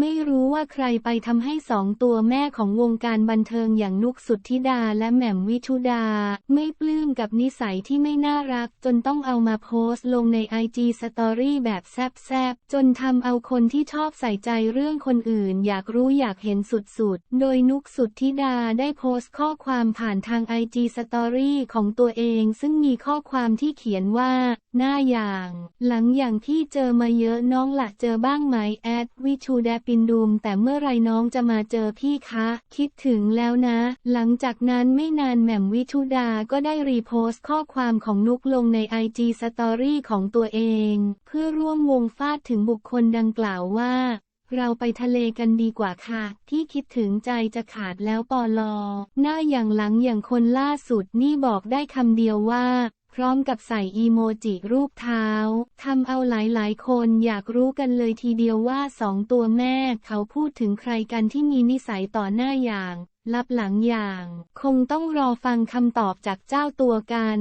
ไม่รู้ว่าใครไปทำให้สองตัวแม่ของวงการบันเทิงอย่างนุกสุทธิดาและแหม่มวิชุดา ไม่ปลื้มกับนิสัยที่ไม่น่ารัก จนต้องเอามาโพสต์ลงในไอจีสตอรี่แบบแซบๆ จนทำเอาคนที่ชอบใส่ใจเรื่องคนอื่น อยากรู้อยากเห็นสุดๆ โดยนุกสุทธิดาได้โพสต์ข้อความผ่านทางไอจีสตอรี่ของตัวเอง ซึ่งมีข้อความที่เขียนว่า หน้าอย่าง หลังอย่างที่เจอมาเยอะน้องละเจอบ้างไหมแอดวิชูแดปินดูมแต่เมื่อไรน้องจะมาเจอพี่คะ คิดถึงแล้วนะ หลังจากนั้นไม่นานแหม่มวิชุดาก็ได้รีโพสต์ข้อความของนุกลงในไอจีสตอรี่ของตัวเอง เพื่อร่วมวงฟาดถึงบุคคลดังกล่าวว่า เราไปทะเลกันดีกว่าค่ะ ที่คิดถึงใจจะขาดแล้วปอลอ หน้าอย่างหลังอย่างคนล่าสุดนี่บอกได้คำเดียวว่า พร้อมกับใส่อีโมจิรูปเท้าทำเอาหลายๆ คนอยากรู้กันเลยทีเดียวว่าสองตัวแม่เขาพูดถึงใครกันที่มีนิสัยต่อหน้าอย่าง ลับหลังอย่าง คงต้องรอฟังคำตอบจากเจ้าตัวกัน